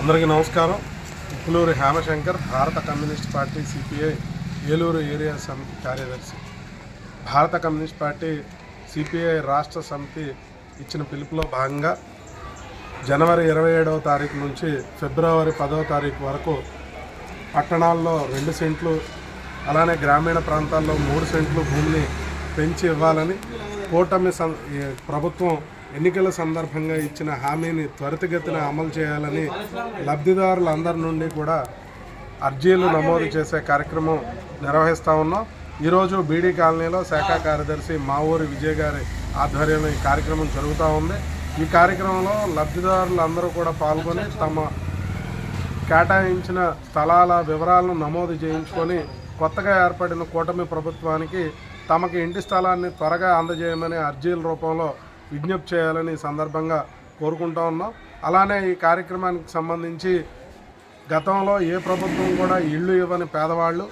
అందరికీ నమస్కారం. ఉప్పులూరు హేమశంకర్ భారత communist party CPI Eluru area సమితి కార్యదర్శి. భారత కమ్యూనిస్ట్ పార్టీ సిపిఐ రాష్ట్ర సమితి ఇచ్చిన పిలుపులో భాగంగా జనవరి ఇరవై ఏడవ తారీఖు నుంచి ఫిబ్రవరి పదవ తారీఖు వరకు పట్టణాల్లో రెండు సెంట్లు అలానే గ్రామీణ ప్రాంతాల్లో మూడు సెంట్లు భూమిని పెంచి ఇవ్వాలని కూటమి ప్రభుత్వం ఎన్నికల సందర్భంగా ఇచ్చిన హామీని త్వరితగతిన అమలు చేయాలని లబ్ధిదారులందరి నుండి కూడా అర్జీలు నమోదు చేసే కార్యక్రమం నిర్వహిస్తూ ఉన్నాం. ఈరోజు బీడీ కాలనీలో శాఖ కార్యదర్శి మా ఊరి విజయ్ గారి ఆధ్వర్యంలో ఈ కార్యక్రమం జరుగుతూ ఉంది. ఈ కార్యక్రమంలో లబ్ధిదారులందరూ కూడా పాల్గొని తమ కేటాయించిన స్థలాల వివరాలను నమోదు చేయించుకొని కొత్తగా ఏర్పడిన కూటమి ప్రభుత్వానికి తమకి ఇంటి స్థలాన్ని త్వరగా అందజేయమని అర్జీల రూపంలో విజ్ఞప్తి చేయాలని సందర్భంగా కోరుకుంటా ఉన్నాం. అలానే ఈ కార్యక్రమానికి సంబంధించి గతంలో ఏ ప్రభుత్వం కూడా ఇళ్ళు ఇవ్వని పేదవాళ్ళు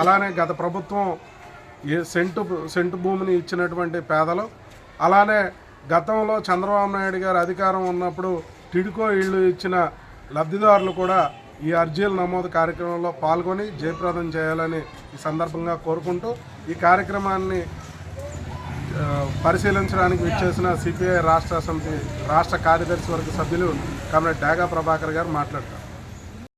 అలానే గత ప్రభుత్వం ఏ సెంటు సెంటు భూమిని ఇచ్చినటువంటి పేదలు అలానే గతంలో చంద్రబాబు నాయుడు గారు అధికారం ఉన్నప్పుడు టిడ్కో ఇళ్ళు ఇచ్చిన లబ్ధిదారులు కూడా ఈ అర్జీల నమోదు కార్యక్రమంలో పాల్గొని జయప్రదం చేయాలని ఈ సందర్భంగా కోరుకుంటూ ఈ కార్యక్రమాన్ని పరిశీలించడానికి విచ్చేసిన సిపిఐ రాష్ట్ర సమితి రాష్ట్ర కార్యదర్శి వర్గ సభ్యులు కమరెడ్ డాగా ప్రభాకర్ గారు మాట్లాడతారు.